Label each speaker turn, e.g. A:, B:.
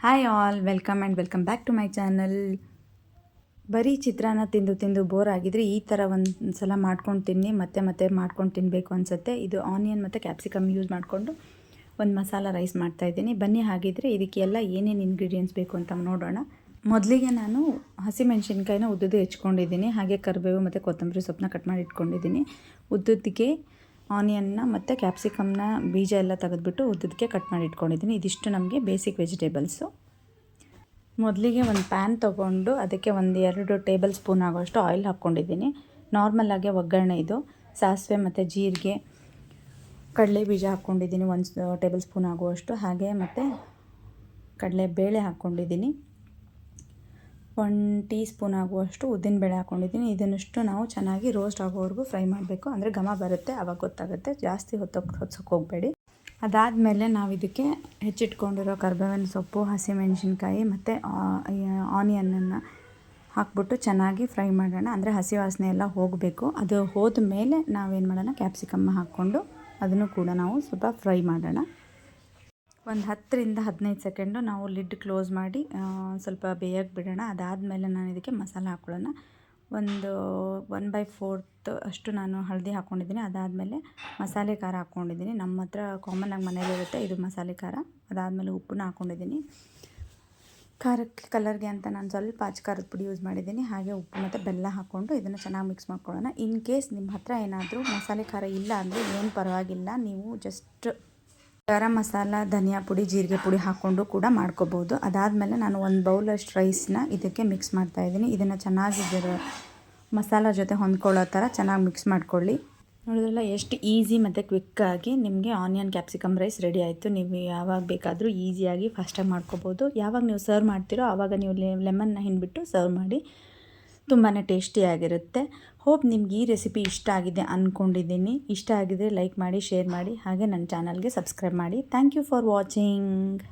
A: Hi all welcome and welcome back to my channel ಬರೀ ಚಿತ್ರಾನ್ನ ತಿಂದು ತಿಂದು ಬೋರ್ ಆಗಿದ್ರೆ ಈ ಥರ ಒಂದು ಸಲ ಮಾಡ್ಕೊಂಡು ತಿನ್ನಿ, ಮತ್ತೆ ಮತ್ತೆ ಮಾಡ್ಕೊಂಡು ತಿನ್ನಬೇಕು ಅನಿಸುತ್ತೆ. ಇದು ಆನಿಯನ್ ಮತ್ತು ಕ್ಯಾಪ್ಸಿಕಮ್ ಯೂಸ್ ಮಾಡಿಕೊಂಡು ಒಂದು ಮಸಾಲ ರೈಸ್ ಮಾಡ್ತಾಯಿದ್ದೀನಿ ಬನ್ನಿ ಹಾಗಿದ್ರೆ ಇದಕ್ಕೆಲ್ಲ ಏನೇನು ಇಂಗ್ರೀಡಿಯೆಂಟ್ಸ್ ಬೇಕು ಅಂತ ನೋಡೋಣ. ಮೊದಲಿಗೆ ನಾನು ಹಸಿಮೆಣ್ಸಿನ್ಕಾಯಿನ ಉದ್ದದ್ದು ಹೆಚ್ಕೊಂಡಿದ್ದೀನಿ. ಹಾಗೆ ಕರಿಬೇವು ಮತ್ತು ಕೊತ್ತಂಬರಿ ಸೊಪ್ಪನ್ನ ಕಟ್ ಮಾಡಿ ಇಟ್ಕೊಂಡಿದ್ದೀನಿ. ಉದ್ದುದಕ್ಕೆ ಆನಿಯನ್ನ ಮತ್ತು ಕ್ಯಾಪ್ಸಿಕಮ್ನ ಬೀಜ ಎಲ್ಲ ತೆಗೆದ್ಬಿಟ್ಟು ಉದ್ದಕ್ಕೆ ಕಟ್ ಮಾಡಿ ಇಟ್ಕೊಂಡಿದ್ದೀನಿ. ಇದಿಷ್ಟು ನಮಗೆ ಬೇಸಿಕ್ ವೆಜಿಟೇಬಲ್ಸು ಮೊದಲಿಗೆ ಒಂದು ಪ್ಯಾನ್ ತೊಗೊಂಡು ಅದಕ್ಕೆ ಒಂದು ಎರಡು ಟೇಬಲ್ ಸ್ಪೂನ್ ಆಗೋಷ್ಟು ಆಯಿಲ್ ಹಾಕ್ಕೊಂಡಿದ್ದೀನಿ. ನಾರ್ಮಲಾಗೆ ಒಗ್ಗರಣೆ ಇದು. ಸಾಸಿವೆ ಮತ್ತು ಜೀರಿಗೆ, ಕಡಲೆ ಬೀಜ ಹಾಕ್ಕೊಂಡಿದ್ದೀನಿ. ಒಂದು ಟೇಬಲ್ ಸ್ಪೂನ್ ಆಗುವಷ್ಟು. ಹಾಗೆ ಮತ್ತು ಕಡಲೆ ಬೇಳೆ ಹಾಕ್ಕೊಂಡಿದ್ದೀನಿ. ಒನ್ ಟೀ ಸ್ಪೂನ್ ಆಗುವಷ್ಟು ಉದ್ದಿನಬೇಳೆ ಹಾಕ್ಕೊಂಡಿದ್ದೀನಿ ಇದನ್ನಷ್ಟು ನಾವು ಚೆನ್ನಾಗಿ ರೋಸ್ಟ್ ಆಗೋವರೆಗೂ ಫ್ರೈ ಮಾಡಬೇಕು. ಅಂದರೆ ಘಮ ಬರುತ್ತೆ, ಅವಾಗ ಗೊತ್ತಾಗುತ್ತೆ. ಜಾಸ್ತಿ ಹೊತ್ತೋಗಿ ಹೊತ್ಸೋಕೆ ಹೋಗಬೇಡಿ. ಅದಾದಮೇಲೆ ನಾವು ಇದಕ್ಕೆ ಹೆಚ್ಚಿಟ್ಕೊಂಡಿರೋ ಕರ್ಬೇವಿನ ಸೊಪ್ಪು, ಹಸಿಮೆಣಸಿನ್ಕಾಯಿ ಮತ್ತು ಆನಿಯನನ್ನು ಹಾಕ್ಬಿಟ್ಟು ಚೆನ್ನಾಗಿ ಫ್ರೈ ಮಾಡೋಣ. ಅಂದರೆ ಹಸಿ ವಾಸನೆ ಎಲ್ಲ ಹೋಗಬೇಕು. ಅದು ಹೋದ ಮೇಲೆ ನಾವೇನು ಮಾಡೋಣ ಕ್ಯಾಪ್ಸಿಕಮ್ಮ ಹಾಕ್ಕೊಂಡು ಅದನ್ನು ಕೂಡ ನಾವು ಸ್ವಲ್ಪ ಫ್ರೈ ಮಾಡೋಣ. ಒಂದು ಹತ್ತರಿಂದ ಹದಿನೈದು ಸೆಕೆಂಡು ನಾವು ಲಿಡ್ ಕ್ಲೋಸ್ ಮಾಡಿ ಸ್ವಲ್ಪ ಬೇಯಕ್ಕೆ ಬಿಡೋಣ. ಅದಾದಮೇಲೆ ನಾನು ಇದಕ್ಕೆ ಮಸಾಲೆ ಹಾಕ್ಕೊಳ್ಳೋಣ ಒಂದು ಒನ್ ಬೈ ಫೋರ್ತ್ ಅಷ್ಟು ನಾನು ಹಳದಿ ಹಾಕ್ಕೊಂಡಿದ್ದೀನಿ ಅದಾದಮೇಲೆ ಮಸಾಲೆ ಖಾರ ಹಾಕ್ಕೊಂಡಿದ್ದೀನಿ ನಮ್ಮ ಹತ್ರ ಕಾಮನ್ನಾಗಿ ಮನೇಲಿರುತ್ತೆ ಇದು ಮಸಾಲೆ ಖಾರ. ಅದಾದಮೇಲೆ ಉಪ್ಪನ್ನ ಹಾಕ್ಕೊಂಡಿದ್ದೀನಿ ಖಾರಕ್ಕೆ ಕಲರ್ಗೆ ಅಂತ ನಾನು ಸ್ವಲ್ಪ ಅಚ್ಚ ಖಾರದ ಪುಡಿ ಯೂಸ್ ಮಾಡಿದ್ದೀನಿ. ಹಾಗೆ ಉಪ್ಪು ಮತ್ತು ಬೆಲ್ಲ ಹಾಕ್ಕೊಂಡು ಇದನ್ನು ಚೆನ್ನಾಗಿ ಮಿಕ್ಸ್ ಮಾಡ್ಕೊಳ್ಳೋಣ. ಇನ್ ಕೇಸ್ ನಿಮ್ಮ ಹತ್ರ ಏನಾದರೂ ಮಸಾಲೆ ಖಾರ ಇಲ್ಲ ಅಂದರೆ ಏನು ಪರವಾಗಿಲ್ಲ. ನೀವು ಜಸ್ಟ್ ಗರಂ ಮಸಾಲ, ಧನಿಯಾ ಪುಡಿ, ಜೀರಿಗೆ ಪುಡಿ ಹಾಕ್ಕೊಂಡು ಕೂಡ ಮಾಡ್ಕೋಬೋದು. ಅದಾದಮೇಲೆ ನಾನು ಒಂದು ಬೌಲಷ್ಟು ರೈಸ್ನ ಇದಕ್ಕೆ ಮಿಕ್ಸ್ ಮಾಡ್ತಾ ಇದ್ದೀನಿ. ಇದನ್ನು ಚೆನ್ನಾಗಿ ಮಸಾಲ ಜೊತೆ ಹೊಂದ್ಕೊಳ್ಳೋ ಥರ ಚೆನ್ನಾಗಿ ಮಿಕ್ಸ್ ಮಾಡ್ಕೊಳ್ಳಿ. ನೋಡಿದ್ರಲ್ಲ, ಎಷ್ಟು ಈಸಿ ಮತ್ತು ಕ್ವಿಕ್ಕಾಗಿ ನಿಮಗೆ ಆನಿಯನ್ ಕ್ಯಾಪ್ಸಿಕಮ್ ರೈಸ್ ರೆಡಿ ಆಯಿತು. ನೀವು ಯಾವಾಗ ಬೇಕಾದರೂ ಈಸಿಯಾಗಿ ಫಾಸ್ಟಾಗಿ ಮಾಡ್ಕೋಬೋದು. ಯಾವಾಗ ನೀವು ಸರ್ವ್ ಮಾಡ್ತೀರೋ ಆವಾಗ ನೀವು ಲೆಮನ್ನ ಹಿಂಡ್ಬಿಟ್ಟು ಸರ್ವ್ ಮಾಡಿ. ತುಂಬಾ ಟೇಸ್ಟಿಯಾಗಿರುತ್ತೆ ಹೋಪ್ ನಿಮ್ಗೆ ಈ ರೆಸಿಪಿ ಇಷ್ಟ ಆಗಿದೆ ಅಂದ್ಕೊಂಡಿದ್ದೀನಿ ಇಷ್ಟ ಆಗಿದ್ರೆ ಲೈಕ್ ಮಾಡಿ, ಶೇರ್ ಮಾಡಿ, ಹಾಗೆ ನನ್ನ ಚಾನಲ್ಗೆ ಸಬ್ಸ್ಕ್ರೈಬ್ ಮಾಡಿ. Thank you for watching.